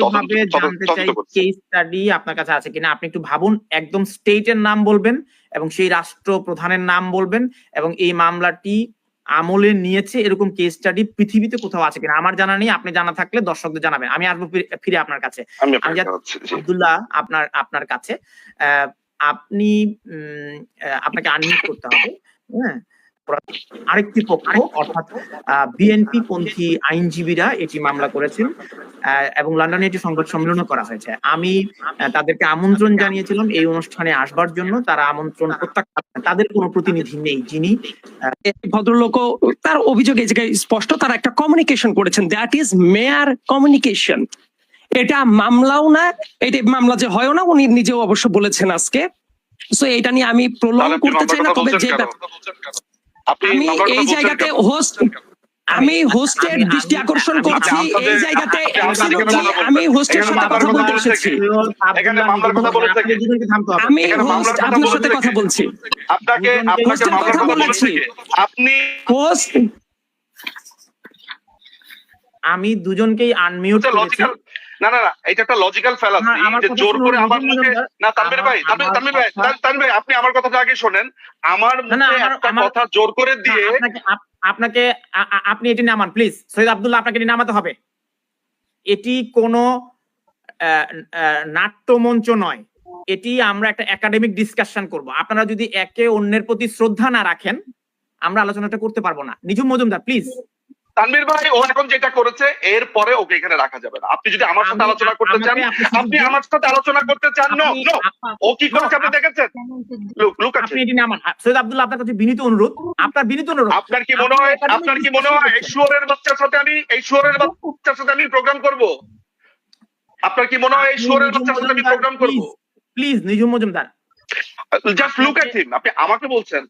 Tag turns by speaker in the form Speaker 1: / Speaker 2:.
Speaker 1: তদন্ত-
Speaker 2: জানতে চাই কেস স্টাডি আপনার কাছে আছে কিনা। আপনি একটু ভাবুন একদম স্টেটের নাম বলবেন এবং সেই রাষ্ট্র প্রধানের নাম বলবেন এবং এই মামলাটি আমলে নিয়েছে এরকম কেস স্টাডি পৃথিবীতে কোথাও আছে কিনা। আমার জানা নেই আপনি জানা থাকলে দর্শকদের জানাবেন। আমি আসব ফিরে- আপনার কাছে। আব্দুল্লাহ আপনার আপনার কাছে। আপনি আপনাকে আনমিউট করতে হবে। হ্যাঁ? আরেকটি পক্ষ অর্থাৎ বিএনপি পন্থী আইনজীবীরা এটি মামলা করেছেন। এবং লন্ডনে এটি সংবাদ সম্মেলনও করা হয়েছে। আমি তাদেরকে আমন্ত্রণ জানিয়েছিলাম এই অনুষ্ঠানে আসবার জন্য। তারা আমন্ত্রণ প্রত্যাখ্যান তাদের কোনো প্রতিনিধি নেই যিনি
Speaker 3: ভদ্রলোক তার অভিযোগ এই জায়গায় স্পষ্ট তারা একটা কমিউনিকেশন করেছেন। দ্যাট ইজ মেয়ার কমিউনিকেশন এটা মামলাও না এটা মামলা যে হয়ও না উনি নিজেও অবশ্য বলেছেন আজকে। সো এটা নিয়ে আমি প্রলং করতে চাই না তবে যে আমি এই জায়গাতে হোস্ট আমি হোস্টের দৃষ্টি আকর্ষণ করছি এই জায়গাতে। আমি হোস্টের সাথে কথা বলতে এসেছি
Speaker 1: এখানে মামলার কথা বলেছে কে?
Speaker 2: দুজনকে থামতে হবে
Speaker 3: আমি হোস্ট আপনার সাথে কথা বলছি
Speaker 1: আপনাকে আপনাকে
Speaker 3: কথা
Speaker 1: কথা
Speaker 3: বলেছি।
Speaker 1: আপনি
Speaker 3: হোস্ট
Speaker 2: আমি দুজনকেই আনমিউট করেছি
Speaker 1: লজিক্যাল না না না এটা একটা লজিক্যাল ফেলাসি যে জোর করে আমার মুখে
Speaker 2: না,
Speaker 1: তানভীর ভাই তানভীর তানভীর ভাই তানভীর ভাই আপনি আমার কথাটা আগে শোনেন আমার মুখে একটা কথা জোর করে দিয়ে
Speaker 2: আপনাকে আপনি এটি নামান প্লিজ সৈয়দ আবদুল্লাহ, আপনাকে এটি নামাতে হবে। এটি কোন নাট্যমঞ্চ নয়। এটি আমরা একটা একাডেমিক ডিসকাশন করব। আপনারা যদি একে অন্যের প্রতি শ্রদ্ধা না রাখেন, আমরা আলোচনাটা করতে পারব না। নিজুম মজুমদার প্লিজ
Speaker 1: তানভীর ভাই ও এখন যেটা করেছে এর পরে ওকে এখানে রাখা যাবে না। আপনি যদি আমার সাথে আলোচনা করতে চান আপনি- আমার সাথে আলোচনা করতে চান নো নো ও কি করেছে আপনি দেখেছেন? লুক লুক
Speaker 2: আপনি এটি নামান সৈয়দ আব্দুল্লাহ আপনার কাছে বিনীত অনুরোধ। আপনার বিনীত অনুরোধ।
Speaker 1: আপনার কি মনে হয় আপনার কি মনে হয় এই শুয়োরের বাচ্চার সাথে আমি এই শুয়োরের বাচ্চার সাথে আমি প্রোগ্রাম করব? আপনার কি মনে হয় এই শুয়োরের বাচ্চার সাথে আমি প্রোগ্রাম করব?
Speaker 2: Please Nijum Majumdar.
Speaker 1: Just look at him আপনি আমাকে বলছেন